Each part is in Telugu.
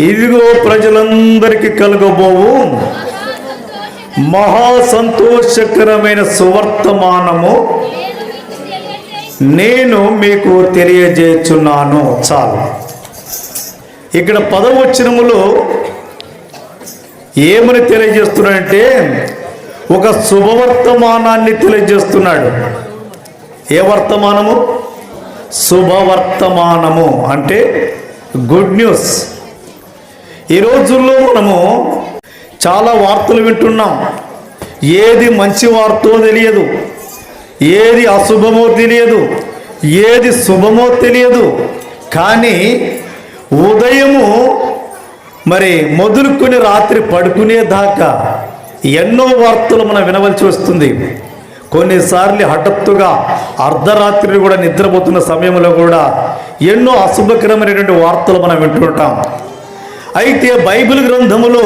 ఇదిగో ప్రజలందరికీ కలగబోవు. మహా సంతోషకరమైన సువర్తమానము. నేను మీకు తెలియజేస్తున్నాను. చాలు. ఇక్కడ పదవచనములో ఏమని తెలియజేస్తున్నాడంటే ఒక శుభవర్తమానాన్ని తెలియజేస్తున్నాడు. ఏ వర్తమానము? శుభవర్తమానము. అంటే గుడ్ న్యూస్. ఈ రోజుల్లో మనము చాలా వార్తలు వింటున్నాం. ఏది మంచి వార్తో తెలియదు. ఏది అశుభమో తెలియదు. ఏది శుభమో తెలియదు. కానీ ఉదయము మరి మొదలుకొని రాత్రి పడుకునేదాకా ఎన్నో వార్తలు మనం వినవలసి వస్తుంది. కొన్నిసార్లు హఠాత్తుగా అర్ధరాత్రి కూడా నిద్రపోతున్న సమయంలో కూడా ఎన్నో అశుభకరమైనటువంటి వార్తలు మనం వింటుంటాం. అయితే బైబిల్ గ్రంథములో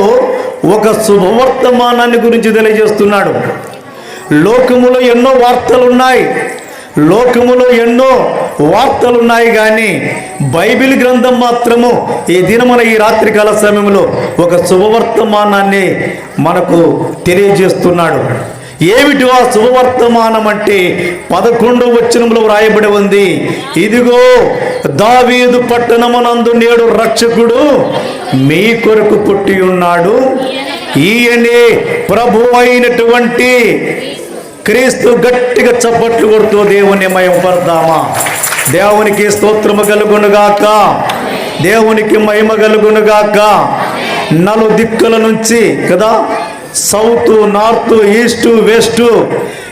ఒక శుభవర్తమానాన్ని గురించి తెలియజేస్తున్నాడు. లోకములో ఎన్నో వార్తలు ఉన్నాయి లోకములో ఎన్నో వార్తలు ఉన్నాయి కానీ బైబిల్ గ్రంథం మాత్రము ఈ దినమున ఈ రాత్రికాల సమయంలో ఒక శుభవర్తమానాన్ని మనకు తెలియజేస్తున్నాడు. ఏమిటి ఆ శుభవర్తమానం అంటే? పదకొండవ వచనంలో వ్రాయబడి ఉంది. ఇదిగో దావీదు పట్టణమునందు నేడు రక్షకుడు మీ కొరకు పుట్టి ఉన్నాడు. ఈయనే ప్రభు అయినటువంటి క్రీస్తు గట్టిగా చప్పట్లు కొడుతూ దేవుని మయం పడదామా దేవునికి స్తోత్రము కలుగునుగాక దేవునికి మహిమ కలుగునుగాక నలు దిక్కుల నుంచి కదా సౌత్ నార్త్ ఈస్ట్ వెస్ట్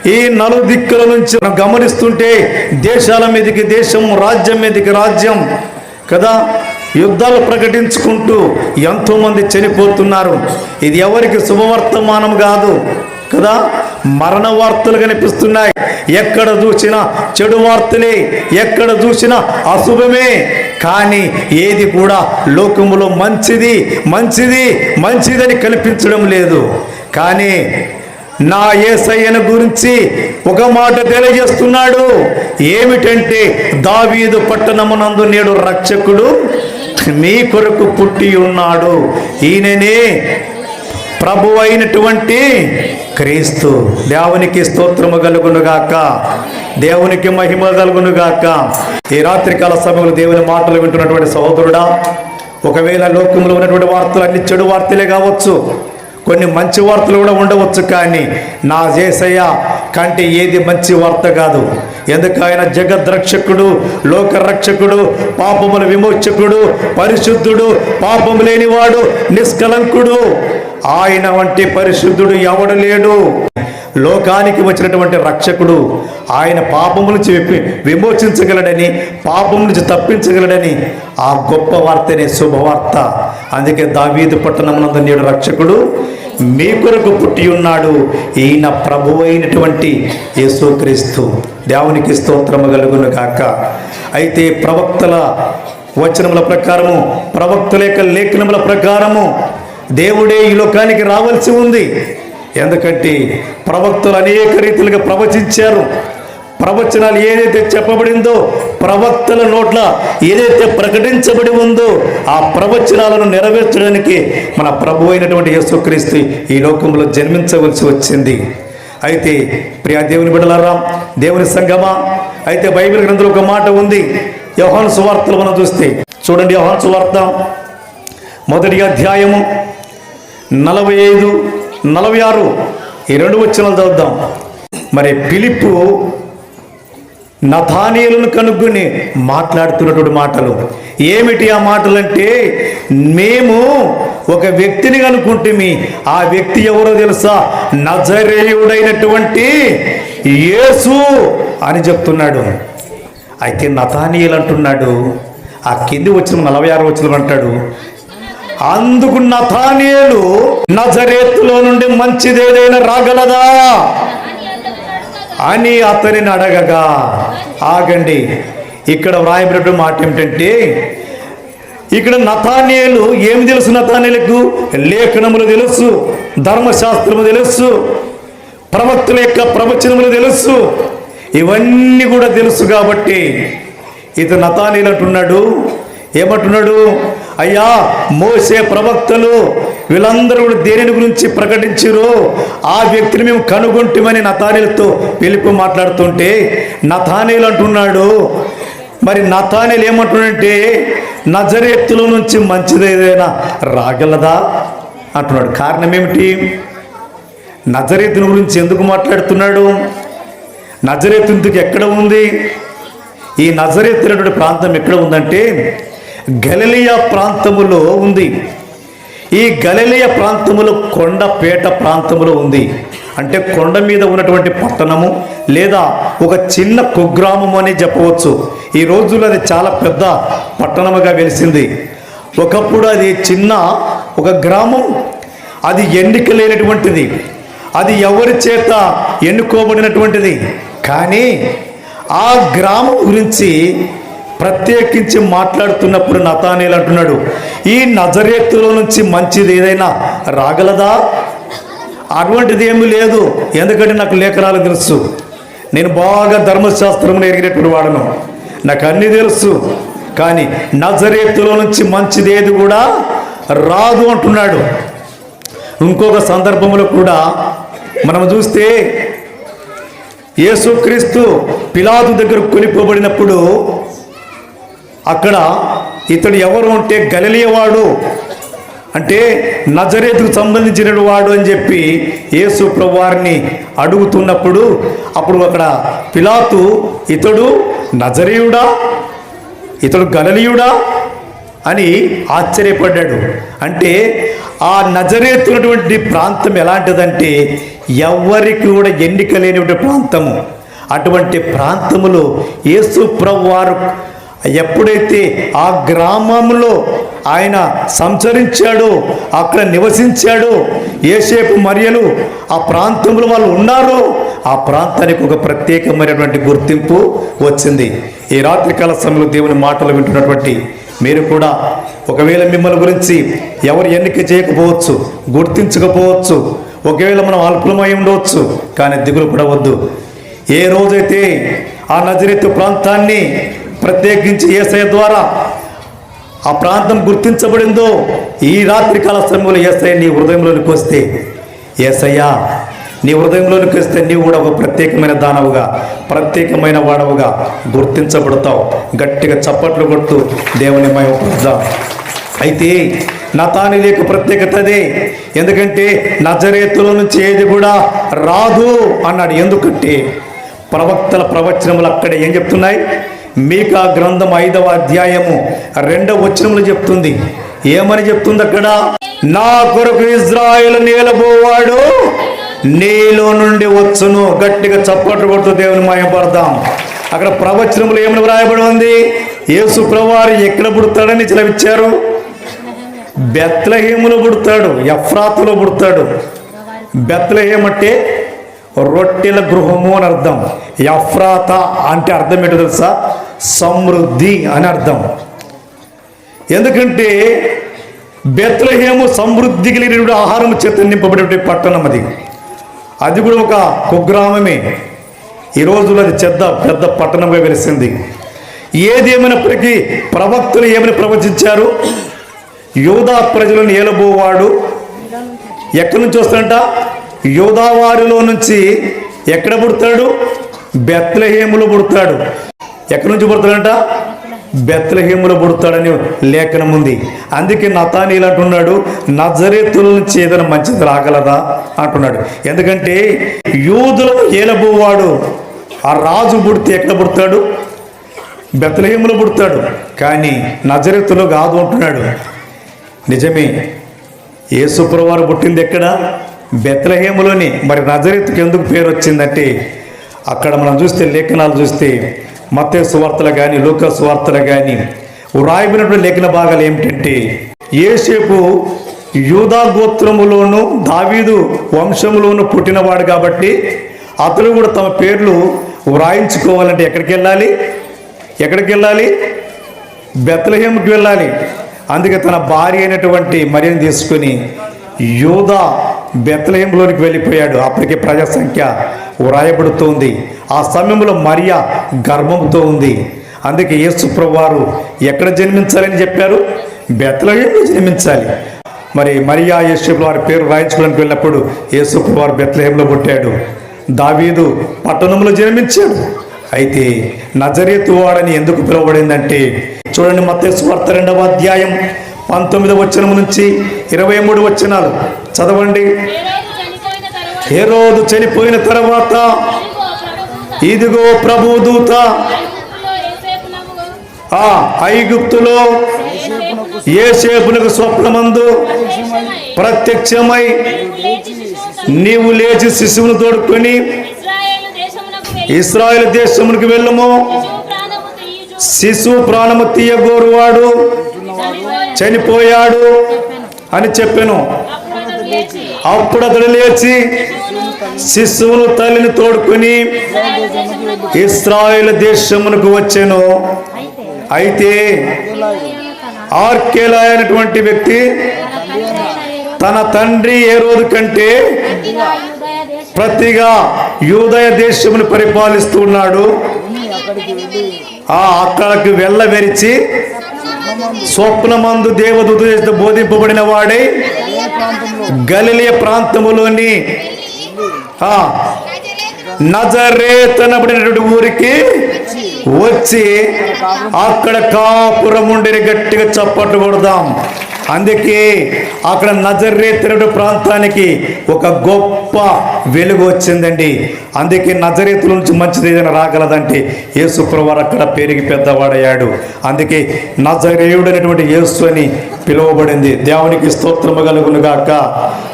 ఈ నలు దిక్కుల నుంచి మనం గమనిస్తుంటే దేశాల మీదకి దేశం రాజ్యం మీదకి రాజ్యం కదా? యుద్ధాలు ప్రకటించుకుంటూ ఎంతోమంది చనిపోతున్నారు. ఇది ఎవరికి శుభవర్తమానం కాదు. కదా మరణ వార్తలు కనిపిస్తున్నాయి. ఎక్కడ చూసినా చెడు వార్తలే ఎక్కడ చూసినా అశుభమే. కానీ ఏది కూడా లోకములో మంచిది మంచిది మంచిదని కల్పించడం లేదు. కానీ నా ఏసయ్యను గురించి ఒక మాట తెలియజేస్తున్నాడు. ఏమిటంటే దావీదు పట్టణమునందు నేడు రక్షకుడు మీ కొరకు పుట్టి ఉన్నాడు. ఈయననే ప్రభు అయినటువంటి క్రీస్తు దేవునికి స్తోత్రము కలుగునుగాక. దేవునికి మహిమ కలుగునుగాక. ఈ రాత్రికాల సమయంలో దేవుని మాటలు వింటున్నటువంటి సహోదరుడా ఒకవేళ లోకంలో ఉన్నటువంటి వార్తలు అన్ని చెడు వార్తలే కావచ్చు కొన్ని మంచి వార్తలు కూడా ఉండవచ్చు కానీ నా జేసయ్య కంటే ఏది మంచి వార్త కాదు. ఎందుకు ఆయన జగద్రక్షకుడు లోకరక్షకుడు పాపముల విమోచకుడు పరిశుద్ధుడు పాపము లేనివాడు నిష్కలంకుడు. ఆయన వంటి పరిశుద్ధుడు ఎవడు లేడు? లోకానికి వచ్చినటువంటి రక్షకుడు ఆయన పాపము నుంచి విమోచించగలడని పాపం నుంచి తప్పించగలడని ఆ గొప్ప వార్తనే శుభవార్త. అందుకే దావీదు పట్టణమునందు నేడు రక్షకుడు మీ కొరకు పుట్టి ఉన్నాడు ఈయన ప్రభు అయినటువంటి యేసుక్రీస్తు. దేవునికి స్తోత్రము కలుగును కాక అయితే ప్రవక్తల వచనముల ప్రకారము ప్రవక్తల యొక్క లేఖనముల ప్రకారము దేవుడే ఈ లోకానికి రావాల్సి ఉంది. ఎందుకంటే ప్రవక్తలు అనేక రీతిలుగా ప్రవచించారు. ప్రవచనాలు ఏదైతే చెప్పబడిందో ప్రవక్తల నోట్ల ఏదైతే ప్రకటించబడి ఉందో ఆ ప్రవచనాలను నెరవేర్చడానికి మన ప్రభు అయినటువంటి యేసుక్రీస్తు ఈ లోకంలో జన్మించవలసి వచ్చింది. అయితే ప్రియా దేవుని బిడలారా దేవుని సంగమా అయితే బైబిల్ గ్రంథంలో ఒక మాట ఉంది. యోహాను సువార్తలు మనం చూస్తే చూడండి యోహాను సువార్త. మొదటి అధ్యాయము నలభై ఐదు నలభై ఆరు ఈ రెండు వచ్చినాలు చదువుదాం. మరి పిలిప్పు నథానీయులను కనుక్కుని మాట్లాడుతున్నటువంటి మాటలు. ఏమిటి ఆ మాటలంటే మేము ఒక వ్యక్తిని కనుక్కుంటే ఆ వ్యక్తి ఎవరో తెలుసా? నజరేయుడైనటువంటి యేసు అని చెప్తున్నాడు. అయితే నథానీయులు అంటున్నాడు ఆ కింది వచ్చిన నలభై ఆరు వచ్చిన అంటాడు అందుకు నథానీయులు నజరేతులో నుండి మంచిదేదైనా రాగలదా? అని అతనిని అడగగా ఆగండి ఇక్కడ వ్రాయబడిన మాట ఏమిటంటే ఇక్కడ నతానేలు ఏమి తెలుసు నతానేలకు లేఖనములు తెలుసు ధర్మశాస్త్రము తెలుసు ప్రవక్తుల యొక్క ప్రవచనములు తెలుసు ఇవన్నీ కూడా తెలుసు కాబట్టి ఇతను నతానీలు అంటున్నాడు. ఏమంటున్నాడు? అయ్యా మోసే ప్రవక్తలు వీళ్ళందరూ కూడా దేనిని గురించి ప్రకటించారు ఆ వ్యక్తిని మేము కనుగొంటామని నతానీలతో పిలుపు మాట్లాడుతుంటే నతానీలు అంటున్నాడు మరి నతానీలు ఏమంటున్నాడంటే నజరేత్తుల నుంచి మంచిది ఏదైనా రాగలదా? అంటున్నాడు. కారణం ఏమిటి? నజరేతుని గురించి ఎందుకు మాట్లాడుతున్నాడు? నజరేతు ఎందుకు ఎక్కడ ఉంది? ఈ నజరేత్ ప్రాంతం ఎక్కడ ఉందంటే గలలియా ప్రాంతములో ఉంది. ఈ గలలియ ప్రాంతములో కొండపేట ప్రాంతములో ఉంది. అంటే కొండ మీద ఉన్నటువంటి పట్టణము లేదా ఒక చిన్న కుగ్రామము అని చెప్పవచ్చు. ఈ రోజుల్లో అది చాలా పెద్ద పట్టణముగా వెలిసింది. ఒకప్పుడు అది చిన్న ఒక గ్రామం. అది ఎన్నిక లేనటువంటిది. అది ఎవరి చేత ఎన్నుకోబడినటువంటిది? కానీ ఆ గ్రామం గురించి ప్రత్యేకించి మాట్లాడుతున్నప్పుడు నతానేలు అంటున్నాడు ఈ నజరేత్తులో నుంచి మంచిది ఏదైనా రాగలదా? అటువంటిది ఏమీ లేదు. ఎందుకంటే నాకు లేఖనాలు తెలుసు. నేను బాగా ధర్మశాస్త్రం ఎరిగినటువంటి వాడను. నాకు అన్నీ తెలుసు. కానీ నజరేత్తులో నుంచి మంచిది ఏది కూడా రాదు అంటున్నాడు. ఇంకొక సందర్భంలో కూడా మనం చూస్తే యేసుక్రీస్తు పిలాదు దగ్గర కొనిపోబడినప్పుడు అక్కడ ఇతడు ఎవరు అంటే గలలియవాడు అంటే నజరేతుకు సంబంధించిన వాడు అని చెప్పి యేసు ప్రభువారిని అడుగుతున్నప్పుడు అప్పుడు అక్కడ పిలాతు ఇతడు నజరేయుడా? ఇతడు గలలియుడా? అని ఆశ్చర్యపడ్డాడు. అంటే ఆ నజరేతున్నటువంటి ప్రాంతం ఎలాంటిదంటే ఎవరికి కూడా ఎన్నిక లేనిటువంటి ప్రాంతము. అటువంటి ప్రాంతములో యేసు ప్రభువారు ఎప్పుడైతే ఆ గ్రామంలో ఆయన సంచరించాడో అక్కడ నివసించాడో ఏసేపు మరియలు ఆ ప్రాంతంలో వాళ్ళు ఉన్నారో ఆ ప్రాంతానికి ఒక ప్రత్యేకమైనటువంటి గుర్తింపు వచ్చింది. ఈ రాత్రికాల సమయంలో దేవుని మాటలు వింటున్నటువంటి మీరు కూడా ఒకవేళ మిమ్మల్ని గురించి ఎవరు ఎన్నిక చేయకపోవచ్చు గుర్తించకపోవచ్చు ఒకవేళ మనం అల్పులమై ఉండవచ్చు కానీ దిగులు పడవద్దు. ఏ రోజైతే ఆ నజరెత్తు ప్రాంతాన్ని ప్రత్యేకించి ఏసఐ ద్వారా ఆ ప్రాంతం గుర్తించబడిందో ఈ రాత్రి కాల సమయంలో ఏసఐ నీ హృదయంలోనికి వస్తే ఏసయ్యా నీ హృదయంలోనికి వస్తే నీవు కూడా ఒక ప్రత్యేకమైన దానవుగా ప్రత్యేకమైన వాడవుగా గుర్తించబడతావు. గట్టిగా చప్పట్లు కొడుతూ దేవుని మయపడదాం అయితే నతాని లేక ప్రత్యేకత అదే. ఎందుకంటే నజరేతుల నుంచి ఏది కూడా రాదు అన్నాడు. ఎందుకంటే ప్రవక్తల ప్రవచనములు అక్కడ ఏం చెప్తున్నాయి? మీకా గ్రంథం ఐదవ అధ్యాయము రెండవ వచనములు చెప్తుంది. ఏమని చెప్తుంది అక్కడ? నా కొరకు ఇజ్రాయేల్ నీలబోవాడు నీలో నుండి వచ్చును. గట్టిగా చప్పట్లు కొడుతూ దేవుని మాయపడదాం. అక్కడ ప్రవచనములు ఏమని వ్రాయబడి ఉంది? యేసు ప్రభువారు ఎక్కడ పుడతాడని చదివిచ్చారు బెత్లహేములో పుడతాడు ఎఫ్రాతులో పుడతాడు. బెత్లహేమ్ అంటే రొట్టెల గృహము అని అర్థం. ఎఫ్రాత అంటే అర్థం ఏంటో తెలుసా? సమృద్ధి అని అర్థం. ఎందుకంటే బెత్లహేము సమృద్ధి కలిగినటువంటి ఆహారం చేత నింపబడేటువంటి పట్టణం అది. అది కూడా ఒక కుగ్రామమే. ఈ రోజుల్లో అది చెద్ద పెద్ద పట్టణంగా వెలిసింది. ఏదేమైనప్పటికీ ప్రవక్తలు ఏమని ప్రవచించారు? యోధా ప్రజలను ఏలబోవాడు. ఎక్కడి నుంచి వస్తాడంట? యూదావారిలో నుంచి ఎక్కడ పుడతాడు? బెత్లహేములో పుడతాడు. ఎక్కడి నుంచి పుడతాడంట? బెత్లహేములో పుడతాడని లేఖనం ఉంది. అందుకే నతానీలు అంటున్నాడు నజరేతుల నుంచి ఏదైనా మంచిది రాగలదా? అంటున్నాడు. ఎందుకంటే యూదుల ఏలబోవాడు ఆ రాజు పుడితే ఎక్కడ పుడతాడు? బెత్లహేములో పుడతాడు. కానీ నజరెత్తులో కాదు అంటున్నాడు. నిజమే యేసుప్రవారు పుట్టింది ఎక్కడ? బెత్లహేములోని మరి నజరెత్తుకు ఎందుకు పేరు వచ్చిందంటే అక్కడ మనం చూస్తే లేఖనాలు చూస్తే మత్తే సువార్తలు కానీ లోక సువార్తలు కానీ వ్రాయబడినటువంటి లేఖన భాగాలు ఏమిటంటే ఏసేపు యూదా గోత్రములోను దావీదు వంశములోను పుట్టినవాడు కాబట్టి అతడు కూడా తమ పేర్లు వ్రాయించుకోవాలంటే ఎక్కడికి వెళ్ళాలి? ఎక్కడికి వెళ్ళాలి? బెత్లహేముకి వెళ్ళాలి. అందుకే తన భార్య అయినటువంటి మరియని తీసుకుని యూదా బెత్లహేంలోనికి వెళ్ళిపోయాడు. అప్పటికే ప్రజా సంఖ్య వ్రాయబడుతోంది ఆ సమయంలో మరియ గర్భంతో ఉంది. అందుకే యేసుప్రభు వారు ఎక్కడ జన్మించాలని చెప్పారు? బెత్లహేంలో జన్మించాలి. మరి మరియా యేసుప్రభు వారి పేరు రాయించుకోవడానికి వెళ్ళినప్పుడు యేసుప్రభు వారు బెత్లహేంలో పుట్టాడు. దావీదు పట్టణంలో జన్మించాడు. అయితే నజరేతు వాడని ఎందుకు పిలువబడిందంటే చూడండి మత్తయి వార్త రెండవ అధ్యాయం. పంతొమ్మిది వచనం నుంచి ఇరవై మూడు వచనాలు. చదవండి. ఏ రోజు చనిపోయిన తర్వాత ఇదిగో ప్రభు దూత. ఆ ఐగుప్తులో ఏసేపునకు ఏ సేపునకు స్వప్నమందు ప్రత్యక్షమై నీవు లేచి శిశువును తోడుకొని ఇశ్రాయేలు ఇస్రాయేల్ దేశమునికి వెళ్ళము. శిశువు ప్రాణము తీయగోరువాడు. చనిపోయాడు అని చెప్పాను. అప్పుడు అతడు లేచి శిశువును తల్లిని తోడుకొని ఇస్రాయిల్ దేశమునకు వచ్చాను. అయితే ఆర్కేలా అయినటువంటి వ్యక్తి తన తండ్రి ఏ రోజు కంటే ప్రతిగా యూదయ దేశమును పరిపాలిస్తున్నాడు ఆ అక్కడికి వెళ్ళవెరిచి స్వప్నమందు దేవదూత చేస్తూ బోధింపబడిన వాడే గలిలియ ప్రాంతములోని నజరేతనబడినటువంటి ఊరికి వచ్చి అక్కడ కాపురం ఉండిని గట్టిగా చప్పట్లు కొడదాం. అందుకే అక్కడ నజరేతనుడు ప్రాంతానికి ఒక గొప్ప వెలుగు వచ్చిందండి. అందుకే నజరేతుల నుంచి మంచిది ఏదైనా రాగలదంటే యేసుప్రవారు అక్కడ పెరిగి పెద్దవాడయ్యాడు. అందుకే నజరేయుడైనటువంటి యేసు అని పిలువబడింది. దేవునికి స్తోత్రము కలుగును గాక.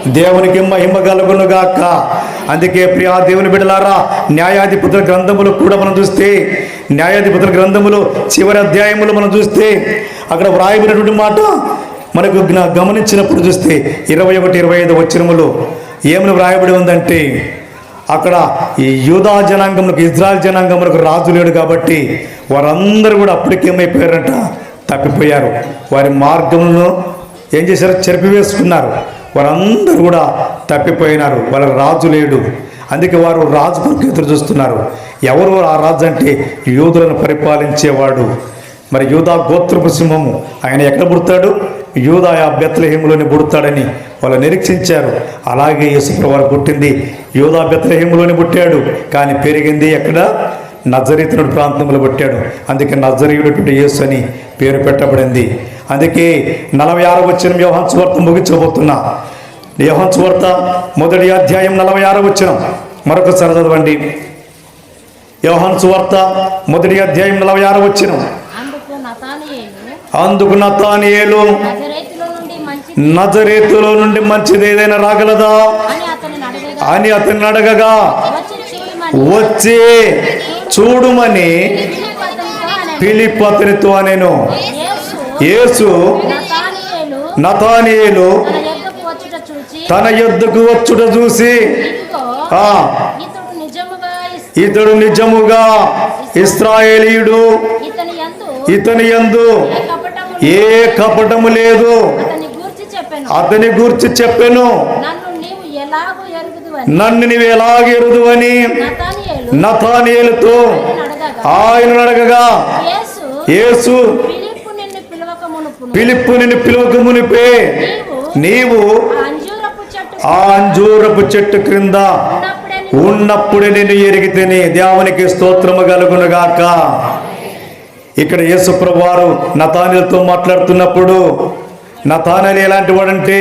దేవునికి మహిమ కలుగును గాక. అందుకే ప్రియా దేవుని బిడలారా న్యాయాధిపతుల గ్రంథములు కూడా మనం చూస్తే న్యాయాధిపతుల గ్రంథములు చివరి అధ్యాయములు మనం చూస్తే అక్కడ వ్రాయబడినటువంటి మాట మనకు గమనించినప్పుడు చూస్తే ఇరవై ఒకటి ఇరవై ఐదు వచ్చినములు ఏమని వ్రాయబడి ఉందంటే అక్కడ ఈ యూదా జనాంగములకు ఇజ్రాయల్ జనాంగములకు రాజు లేడు కాబట్టి వారందరూ కూడా అప్పటికేమైపోయారంట తప్పిపోయారు. వారి మార్గములను ఏం చేశారు? చెరిపివేసుకున్నారు. వారందరూ కూడా తప్పిపోయినారు. వాళ్ళ రాజు లేడు. అందుకే వారు రాజు కొరకు ఎదురు చూస్తున్నారు. ఎవరు ఆ రాజు అంటే? యూదులను పరిపాలించేవాడు. మరి యూదా గోత్రపు సింహము ఆయన ఎక్కడ పుడతాడు? యూదా ఆ బెత్లహేములోని పుడతాడని వాళ్ళు నిరీక్షించారు. అలాగే యేసుప్రవారు పుట్టింది. యూదా బెత్లహేములోని పుట్టాడు. కానీ పెరిగింది ఎక్కడ? నజరీతునుడు ప్రాంతంలో పుట్టాడు. అందుకే నజరీయుడు యేసు అని పేరు పెట్టబడింది. అందుకే నలభై ఆరు వచ్చిన వ్యవహాన్ సువార్త ముగించబోతున్నా. వ్యవహాన్ సువార్త మొదటి అధ్యాయం నలభై ఆరు వచ్చిన మరొకసారి చదవండి. వ్యవహాన్ సువార్త మొదటి అధ్యాయం నలభై ఆరు వచ్చిన అందుకు నతానియేలు నజరేతులో నుండి మంచిది ఏదైనా రాగలదా? అని అతను అడగగా అని అతన్ని అడగగా వచ్చి చూడమని ఫిలిప్పు అతనితో నేను యేసు నతానియేలు తన యొద్దకు వచ్చుట చూసి ఇతడు నిజముగా ఇస్రాయేలీయుడు. ఇతని యందు ఏ కపటము లేదు. అతని గూర్చి చెప్పెను. నన్ను నీవు ఎలాగూ నతానియేలు. నతానియేలుతో ఆయన అడగగా. యేసు పిలుపు నిన్ను పిలువక మునిపే. నీవు ఆ అంజూరపు చెట్టు క్రింద ఉన్నప్పుడే నేను ఎరిగితేనే. దేవునికి స్తోత్రము కలుగునుగాక. ఇక్కడ యేసుప్రభు వారు నతానిలతో మాట్లాడుతున్నప్పుడు నతానని ఎలాంటి వాడంటే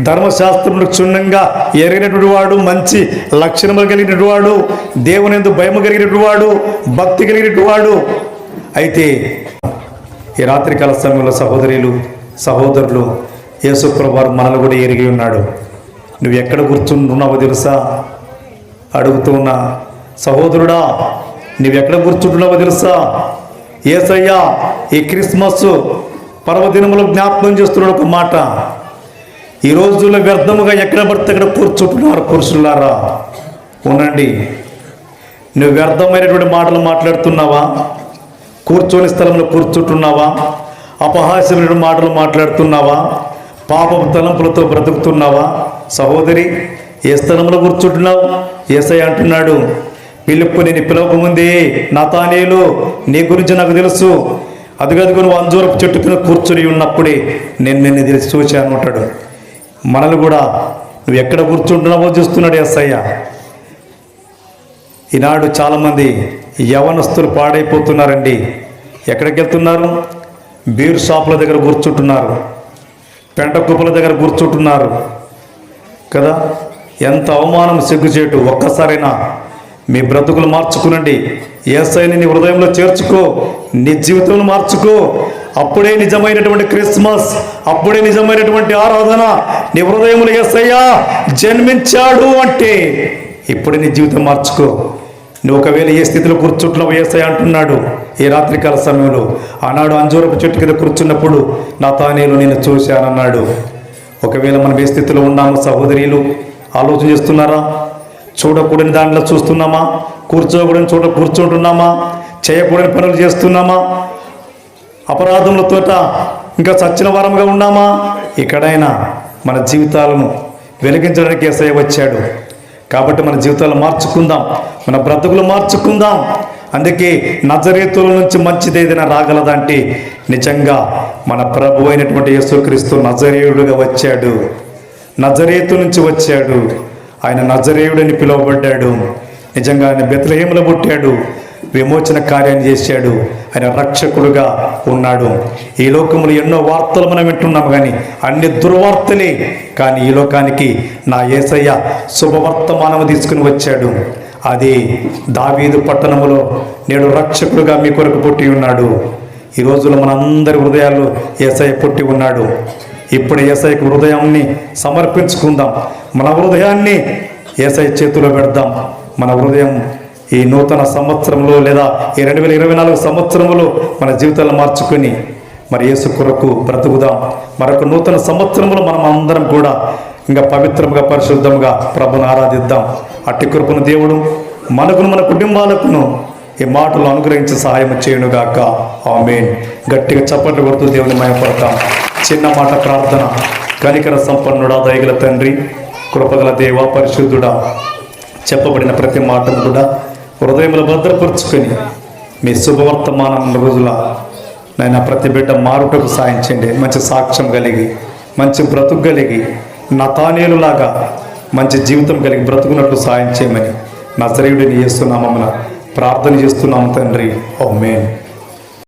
ధర్మశాస్త్రమును క్షుణ్ణంగా ఎరిగినటువంటి వాడు మంచి లక్షణములు కలిగినటువంటి వాడు దేవుని ఎందు భయము కలిగినటువంటి వాడు భక్తి కలిగినటువంటి వాడు. అయితే ఈ రాత్రికాల సమయంలో సహోదరులు సహోదరులు యేసుప్రభు వారు కూడా ఎరిగి ఉన్నాడు. నువ్వు ఎక్కడ కూర్చుంటున్నావో తెలుసా? అడుగుతున్నా సహోదరుడా నువ్వెక్కడ కూర్చుంటున్నావో తెలుసా? ఏసయ్యా ఈ క్రిస్మస్ పర్వదినములు జ్ఞాపకం చేస్తున్నాడు ఒక మాట. ఈ రోజుల్లో వ్యర్థముగా ఎక్కడ పడితే అక్కడ కూర్చుంటున్నారు పురుషులారా. ఉండండి. నువ్వు వ్యర్థమైనటువంటి మాటలు మాట్లాడుతున్నావా? కూర్చొని స్థలంలో కూర్చుంటున్నావా? అపహాస్యమైన మాటలు మాట్లాడుతున్నావా? పాపపు తలంపులతో బ్రతుకుతున్నావా? సహోదరి ఏ స్థలంలో కూర్చుంటున్నావు? ఏసై అంటున్నాడు పిలుపు నేను పిలవకముందే నాతానేలు నీ గురించి నాకు తెలుసు. అదిగదిగో నువ్వు అంజూరపు చెట్టు కింద కూర్చుని ఉన్నప్పుడే నేను నిన్ను తెలిసి చూశాను అంటాడు. మనల్ని కూడా నువ్వు ఎక్కడ కూర్చుంటున్నావో చూస్తున్నాడు ఎస్ఐ ఈనాడు చాలామంది యవనస్తులు పాడైపోతున్నారండి. ఎక్కడికి వెళ్తున్నారు బీర్ షాపుల దగ్గర కూర్చుంటున్నారు. పెంట కుప్పల దగ్గర కూర్చుంటున్నారు. కదా? ఎంత అవమానం సిగ్గుచేటు ఒక్కసారైనా మీ బ్రతుకులు మార్చుకునండి. ఏసైని నీ హృదయంలో చేర్చుకో. నీ జీవితంలో మార్చుకో. అప్పుడే నిజమైనటువంటి క్రిస్మస్ అప్పుడే నిజమైనటువంటి ఆరాధన నీ హృదయంలో ఏసయ్యా జన్మించాడు అంటే ఇప్పుడే నీ జీవితం మార్చుకో. నువ్వు ఒకవేళ ఏ స్థితిలో కూర్చుంటున్నావు ఏసై అంటున్నాడు ఈ రాత్రికాల సమయంలో. ఆనాడు అంజూరపు చెట్టు కింద కూర్చున్నప్పుడు నా తానేలు నేను చూశానన్నాడు. ఒకవేళ మనం ఏ స్థితిలో ఉన్నాము సహోదరీలు ఆలోచన చేస్తున్నారా? చూడకూడని దాంట్లో చూస్తున్నామా? కూర్చోకూడని చోట కూర్చుంటున్నామా? చేయకూడని పనులు చేస్తున్నామా? అపరాధములతోట ఇంకా సచ్చిన వారంగా ఉన్నామా? ఇక్కడైనా మన జీవితాలను వెలిగించడానికి ఏసయ్య వచ్చాడు. కాబట్టి మన జీవితాలు మార్చుకుందాం. మన బ్రతుకులు మార్చుకుందాం. అందుకే నజరేతుల నుంచి మంచిది ఏదైనా రాగలదంటే నిజంగా మన ప్రభు అయినటువంటి యేసుక్రీస్తు నజరేయుడుగా వచ్చాడు. నజరేతు నుంచి వచ్చాడు. ఆయన నజరేయుడని పిలువబడ్డాడు. నిజంగా ఆయన బెత్లహేములో పుట్టాడు. విమోచన కార్యాన్ని చేశాడు. ఆయన రక్షకుడుగా ఉన్నాడు. ఈ లోకములు ఎన్నో వార్తలు మనం వింటున్నాం కానీ అన్ని దుర్వార్తలే. కానీ ఈ లోకానికి నా ఏసయ్య శుభవర్తమానము తీసుకుని వచ్చాడు. అది దావీదు పట్టణములో నేడు రక్షకుడుగా మీ కొరకు పుట్టి ఉన్నాడు. ఈ రోజుల్లో మనందరి హృదయాల్లో ఏసయ్య పుట్టి ఉన్నాడు. ఇప్పుడు ఏసైకి హృదయాన్ని సమర్పించుకుందాం. మన హృదయాన్ని ఏసై చేతిలో పెడదాం. మన హృదయం ఈ నూతన సంవత్సరంలో లేదా ఈ రెండు వేల ఇరవై నాలుగు సంవత్సరంలో మన జీవితాలను మార్చుకొని మరి యేసు కొరకు బ్రతుకుదాం. మరొక నూతన సంవత్సరంలో మనం అందరం కూడా ఇంకా పవిత్రంగా పరిశుద్ధంగా ప్రభును ఆరాధిద్దాం. అట్టి కృపను దేవుడు మనకును మన కుటుంబాలకును ఈ మాటలు అనుగ్రహించి సహాయం చేయనుగాక. ఆమెన్. గట్టిగా చప్పట్లు కొడుతూ దేవుని మయపడతాం చిన్న మాట ప్రార్థన. కనికర సంపన్నుడా దయగల తండ్రి కృపగల దేవ పరిశుద్ధుడా. చెప్పబడిన ప్రతి మాటను కూడా హృదయంలో భద్రపరుచుకొని మీ శుభవర్తమానం రోజుల నైనా ప్రతి బిడ్డ మారుటకు సాయించండి మంచి సాక్ష్యం కలిగి మంచి బ్రతుకు కలిగి నతానేలులాగా మంచి జీవితం కలిగి బ్రతుకున్నట్లు సాయం చేయమని. నజరేయుడిని చేస్తున్నామన్న ప్రార్థన చేస్తున్నాము తండ్రి. ఓ మేన్